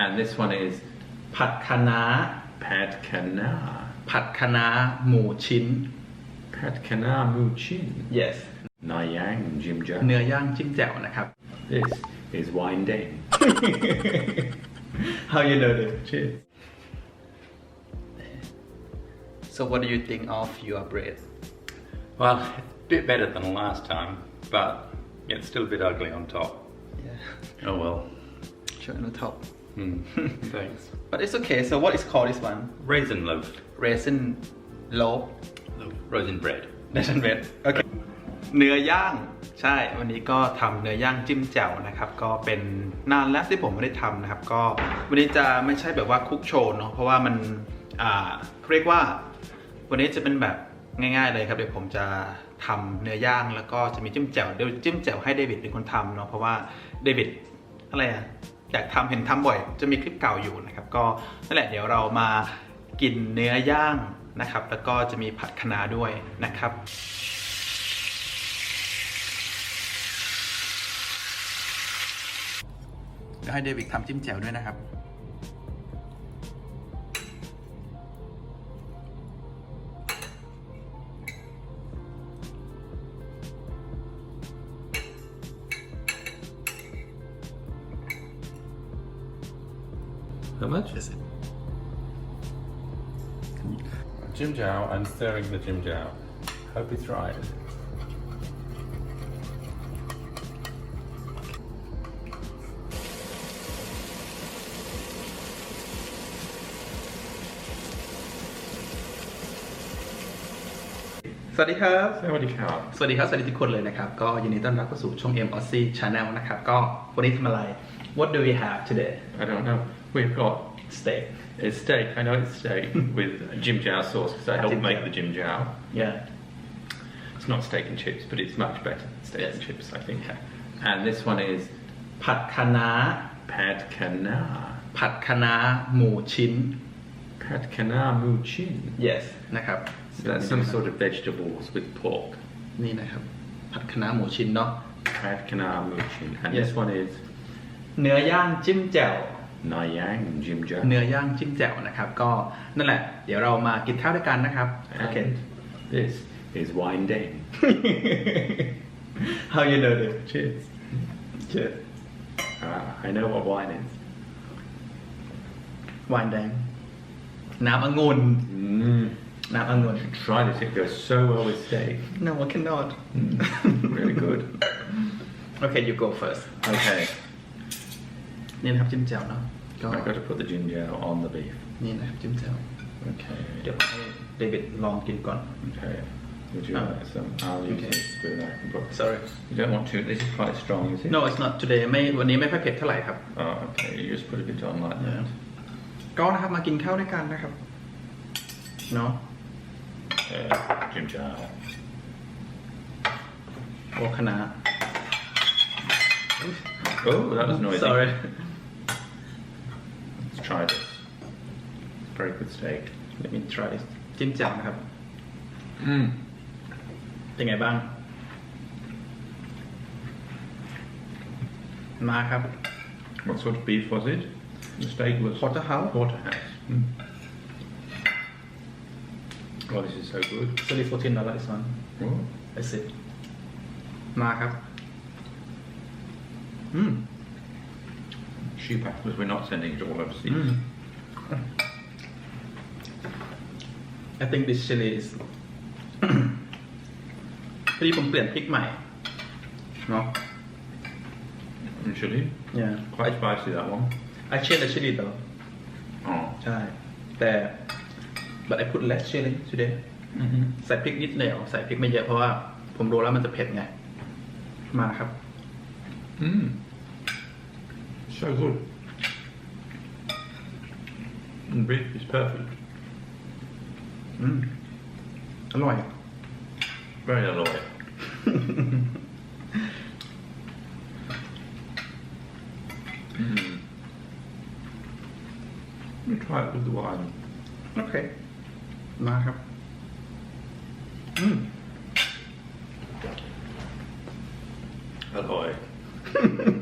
and this one is ผัดคะน้า pad kana. ผัดคะน้าหมูชิ้น Pad kana mu chin. yes Nayang Jim Jam. เนื้อย่างจิ้มแจ่วนะครับ This is wine dang. how you know this cheers so what do you think of your bread Well, a bit better than last time, but it's still a bit ugly on top. yeah Oh well. show on the top Hmm. Thanks. but it's okay so what is called this one Raisin loaf. raisin loaf Loaf. Raisin bread. raisin bread โอเคเนื้อย่างใช่วันนี้ก็ทำเนื้อย่างจิ้มแจ่วนะครับ ก็เป็นนานแล้วที่ผมไม่ได้ทำนะครับ ก็วันนี้จะไม่ใช่แบบว่าคุกโชว์เนาะเพราะว่ามันอ่าเรียกว่า วันนี้จะเป็นแบบง่าย ๆเลยครับเดี๋ยวผมจะทำเนื้อย่างแล้วก็จะมีจิ้มแจ่วเดี๋ยวจิ้มแจ่วให้เดวิดเป็นคนทำเนาะเพราะว่าเดวิดอะไรอะ อยากทำเห็นทำบ่อย จะมีคลิปเก่าอยู่นะครับ ก็นั่นแหละเดี๋ยวเรามากินเนื้อย่างนะครับ แล้วก็จะมีผัดคะน้าด้วยนะครับให้เดวิดทำจิ้มแจ่วด้วยนะครับ How much? Is it? Jim Jow, I'm stirring the Jim Jow. Hope it's right. Sawasdee สวัสดีครับ Sawadee cow. สวัสดีครับ สวัสดีทุกคนเลยนะครับ ก็ยินดีต้อนรับเข้าสู่ช่อง M o s c Channel นะครับ ก็วันนี้ทำอะไร What do we have today I don't know. We've got steak it's steak. I know it's steak with Jim Jow sauce because I helped Jim make Jow. the Jim Jow. yeah It's not steak and chips, but it's much better than steak and Yes. chips, I think. And this one is ผัดคะน้า pad kana. ผัดคะน้าหมูชิ้น Pad kana mu chin. yes นะครับ So that's some sort of vegetables with pork. นี่นะครับ ผัดคะน้าหมูชิ้นเนาะ Pad kana mu chin. And Yes. this one is เนื้อย่างจิ้มแจ่ว Nayang Jim Jow. เนื้อย่างจิ้มแจ่วนะครับ ก็นั่นแหละ เดี๋ยวเรามากินข้าวด้วยกันนะครับ โอเค And this is wine dang. how you know this cheers cheers Ah, I know what wine is. วายแดง น้ำองุ่น Mm. น้ำองุ่น Try this, it goes so well with steak. no I cannot Mm. Really good. okay you go first Okay, นี่นะครับจิ้มแจ่วเนาะก็ I've got to put the ginger on the beef. นี่นะครับจิ้มแจ่ว Okay. เดี๋ยวให้เดวิดลองกินก่อน Okay. Would you Oh. like some? I'll use Okay. this spoon I can put. sorry You don't want to. This is quite strong, is it? no it's not today ไม่วันนี้ไม่ค่อยเผ็ดเท่าไหร่ครับ Oh, okay. You just put a bit on like that. ก็นะครับมากินข้าวด้วยกันนะครับเนาะ Uh, ginger. โอคณะ Oh, that was noisy. sorry Let's try this. Very good steak. let me try this จิ้มแจ่วนะครับ Mm. เป็นไงบ้าง มาครับ What sort of beef was it? The steak was Porterhouse porterhouse. Mm. Oh, this is so good. สลิโฟตินอะไรสัน Oh. ไอซิมาครับ อืม Sheep because we're not sending it all overseas. อืม I think this chili is พอดีผมเปลี่ยนพริกใหม่เนาะ And chili. yeah Quite spicy that one. I change the chili though Oh. ใช่ แต่ but I put less chili today Mm-hmm. ใส่พริกนิดเดียว ใส่พริกไม่เยอะเพราะว่า ผมรู้แล้วมันจะเผ็ดไง มาครับ Mm. So good. And beef is perfect. อืม อร่อย Very alloy. mm. Let me try it with the wine. โอเค มาครับ อืม Alloy.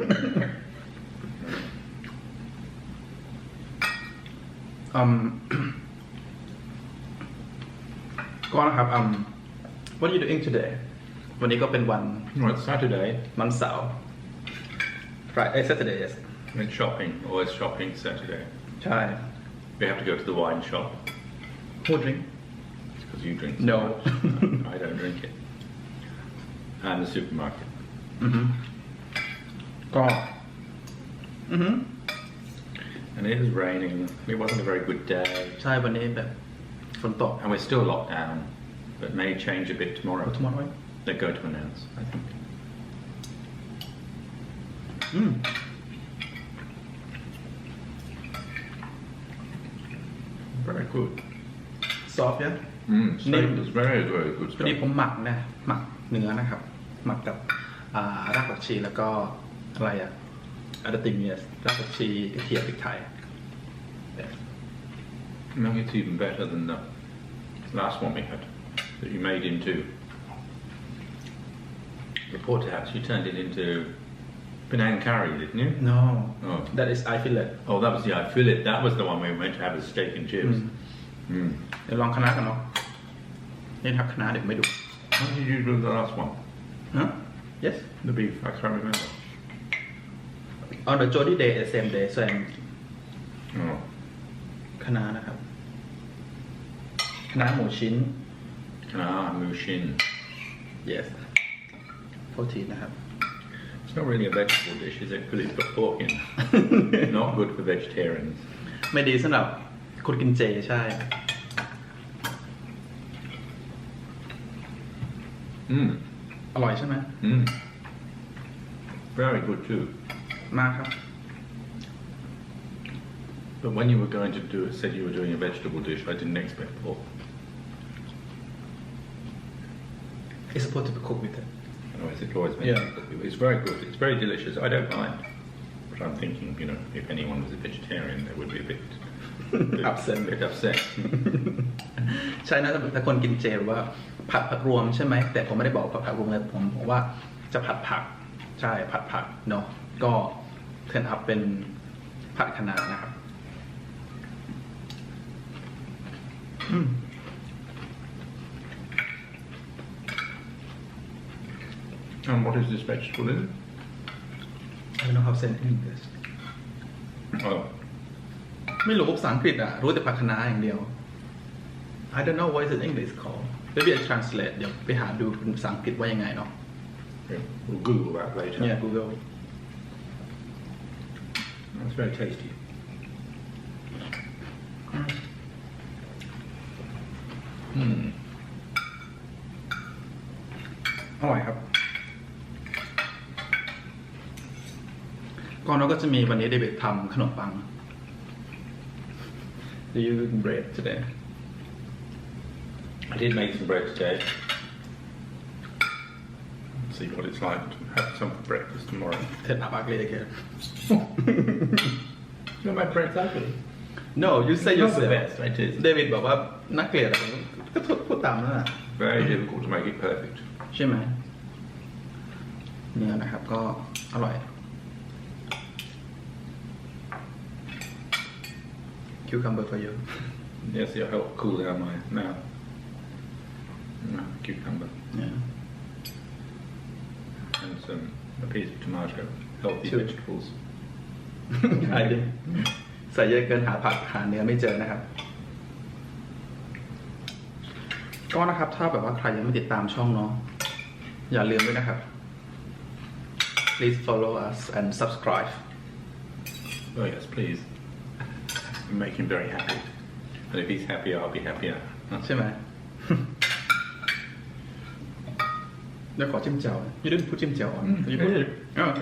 อืม ก็นะครับอืม what are you doing today วันนี้ก็เป็นวัน Well, it's Saturday. วันเสาร์ Friday Saturday yes It's shopping. Always shopping Saturday. ใช่ We have to go to the wine shop who drink because you drink. No. much. I don't drink it. And the supermarket. อือฮึก็ อือฮึ And it is raining. It wasn't a very good day. ใช่วันนี้แบบฝนตก And we're still locked down, but may change a bit tomorrow. tomorrow They're going to announce, I think. อืม Very good. soft yeah Mm, steak Nim- was very, very good วันนี้ stuff. ผมหมักนะ หมักเนื้อนะครับ หมักกับอ่ารากผักชีแล้วก็อะไรอ่ะ อันติงเนี่ยรากผักชีกระเทียมพริกไทย I think it's even better than the last one we had that you made into the porterhouse. You turned it into Penang curry, didn't you? no Oh. that is I fillet Oh, that was the I fillet. That was the one we were meant to have as steak and chips. Mm. เดี๋ยวลองคณะน้ากันเนาะนี่ครับคณะน้าเดี๋ยวไม่ดู How did you do the last one? ฮะ yes The beef? I can't remember. On the Jody day the same day same Oh. คณะน้านะครับคณะน้าหมูชิ้น Ah, mushin. yes โทษทีนะครับ It's not really a vegetable dish, is it? Because it's got pork in. not good for vegetarians. ไม่ดีสำหรับคนกินเจใช่ Mm. อร่อยใช่ไหม Mm. Very good too. มากครับ But when you were going to do it, said you were doing a vegetable dish, I didn't expect pork. it's supposed to be cooked with it Otherwise, it's always been. Yeah. It's very good. It's very delicious. I don't mind. But I'm thinking, you know, if anyone was a vegetarian, they would be a bit, bit Upset. A bit upset. ใช่นะแต่คนกินเจหรือว่า ผัดผักรวมใช่ไหม แต่ผมไม่ได้บอกผัดผักรวมเลยผมบอกว่าจะผัดผัก ใช่ผัดผักเนาะก็ เทิร์นอัพเป็นผัดคะน้านะครับอืม and what is this vegetable in? I don't know how to say it in English Oh, ไม่รู้ภาษาอังกฤษอะ รู้แต่ผักคะน้าอย่างเดียว I don't know what is it in English called maybe I translate เดี๋ยวไปหาดูเป็นภาษาอังกฤษว่ายังไงเนาะ yeah. we'll Google that later. Yeah Google That's very tasty. อืมอร่อยครับ ก่อนเราก็จะมีวันนี้เดวิดทำขนมปัง Do you eat bread today I did make some bread today. See what it's like to have some for breakfast tomorrow. เท็ดอัพ อักเลยแก No, my bread's ugly. No you say It's not the yourself best, it is. เดวิดบอกว่านักเกลียดอะผมก็พูดตามนั่นแหละ Very difficult to make it perfect. ใช่ไหมเนื้อนะครับ ก็อร่อย cucumber for you Yes, it'll help cool down my mouth. No, cucumber yeah and some a piece of tomato. Healthy Two. vegetables. ใช่ดิใส่เยอะเกินหาผักหาเนื้อไม่เจอนะครับ ก็นะครับ ถ้าแบบว่าใครยังไม่ติดตามช่องเนาะอย่าลืมด้วยนะครับ please follow us and subscribe Oh yes, please. Make him very happy. And if he's happy, I'll be happier. ใช่ไหมเดี๋ยวขอจิ้มเจียวยูดนพูดจิ้มเจียวอะอืมยูพูดได้อ๋อโอเค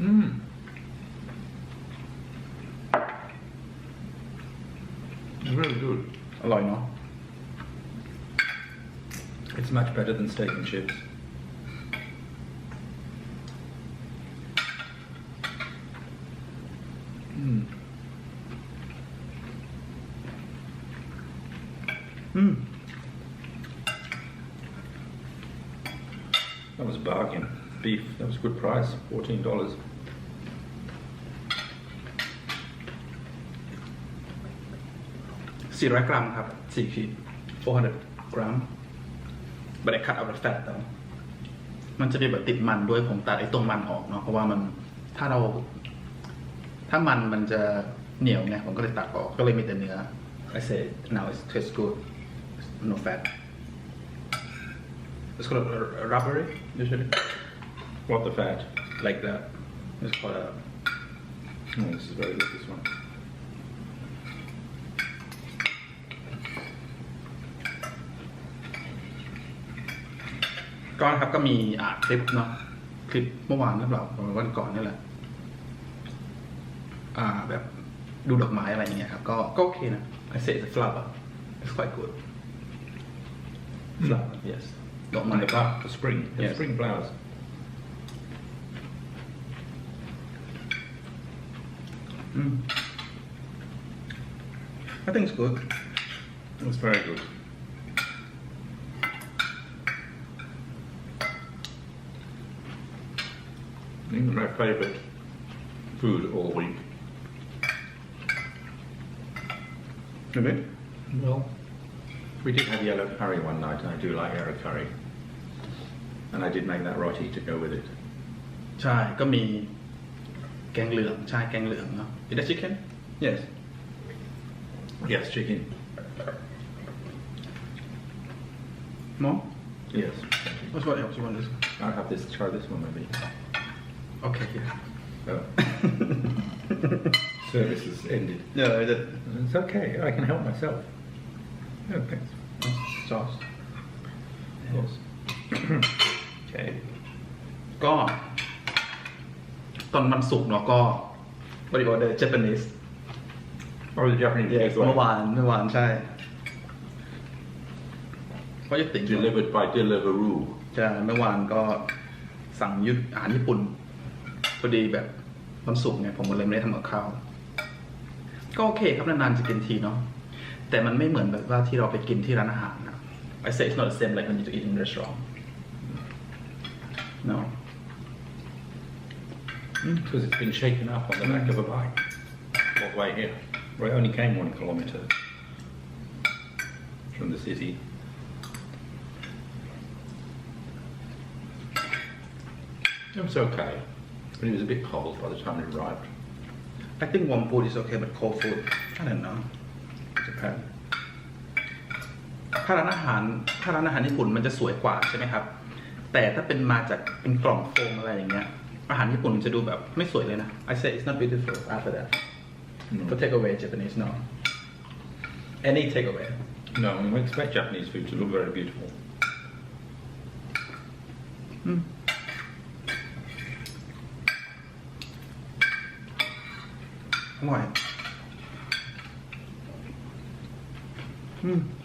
Mm. It's really good. I like that. It's much better than steak and chips. Hmm. Hmm. That was a bargain. beef. That was a good price, fourteen dollars. Four hundred gram, ครับ4ขีด400 gram. But I cut out the fat though. มันจะมีแบบติดมันด้วยผมตัดไอ้ตรงมันออกเนาะเพราะว่ามันถ้าเรา ถ้ามันมันจะเหนียวไงผมก็เลยตัดออกก็เลยมีแต่เนื้อ I say now it tastes good no fat it's called rubbery usually What the fat? like that it's called a Oh, this is very good, this one. ก็นะครับก็มีอ่าคลิปเนาะคลิปเมื่อวานหรือเปล่าประมาณวันก่อนนี่แหละ อ่าแบบดูดอกไม้อะไรอย่างเงี้ยครับก็ก็โอเคนะ I say it's a flower it's quite good flower yes ดอกไม้ And the, flower, the spring, the Yes. spring flowers. อืม I think it's good It's very good. This is my favourite food all week. maybe Well, we did have yellow curry one night, and I do like yellow curry. And I did make that roti to go with it. ใช่ก็มี แกงเหลืองใช่แกงเหลืองเนาะ Is that chicken yes Yes, chicken. more Yes. what's what else you want this I'll have this. Try this one maybe. okay yeah Oh. Service has ended. yeah the It's okay. I can help myself. Oh, thanks. sauce Yes. okay. ก็ ตอนวันศุกร์เนาะก็บริวารเดอร์ Japanese Oh, the Japanese yes as well. เมื่อวานเมื่อวานใช่ What you think Delivered by Deliveroo. ใช่เมื่อวานก็สั่งยุทธอาหารญี่ปุ่นพอดีแบบวันศุกร์ไงผมก็เลยไม่ได้ทำกับข้าวก็โอเคครับนานๆจะกินทีเนาะแต่มันไม่เหมือนแบบว่าที่เราไปกินที่ร้านอาหารนะ I say it's not the same like when you eat in restaurant no Because it's been shaken up on the back of a bike all the way here. Well, it only came one kilometre from the city. It was okay, but it was a bit cold by the time it arrived. I think warm food is okay but cold food I don't know Japan ถ้าร้านอาหารถ้าร้านอาหารญี่ปุ่นมันจะสวยกว่าใช่ไหมครับ แต่ถ้าเป็นมาจากเป็นกล่องโฟมอะไรอย่างเงี้ย อาหารญี่ปุ่นมันจะดูแบบไม่สวยเลยนะ I say it's not beautiful after that No. for takeaway Japanese no any takeaway No, I mean, we expect Japanese food to look very beautiful. อืมอ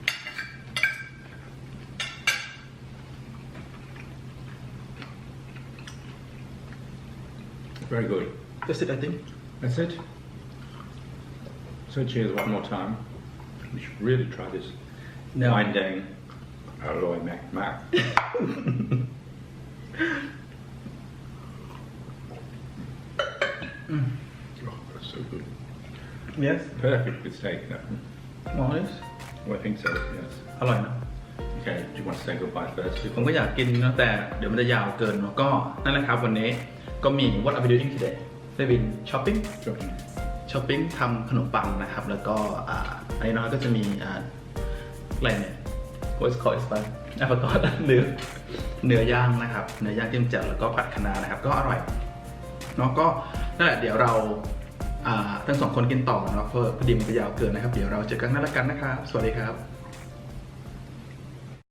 Very good. That's it I think That's it. So cheers one more time. You should really try this. No. Wine Dang Aloy Mac Mac. Oh, that's so good. yes Perfect with steak. That. one. Morris Well, I think so, yes. อร่อยนะ Okay, do you want to say goodbye first? ผมก็อยากกินนะแต่เดี๋ยวมันจะยาวเกินเนอะก็นั่นแหละครับวันนี้ ก็มี what are we doing today ได้บินช้อปปิ้ง Shopping. ช้อปปิ้งทำขนมปังนะครับ แล้วก็อ่าอันนี้น้อยก็จะมีอ่าอะไรเนี่ย voice call is by อะขอโทษเนื้อเนื้อย่างนะครับ เนื้อย่างจิ้มแจ่วแล้วก็ผัดคะน้านะครับ ก็อร่อยเนาะก็นั่นแหละเดี๋ยวเราอ่าทั้งสองคนกินต่อเนาะเพราะพอดีมันจะยาวเกินนะครับ เดี๋ยวเราเจอกันนั่นละกันนะครับ สวัสดีครับ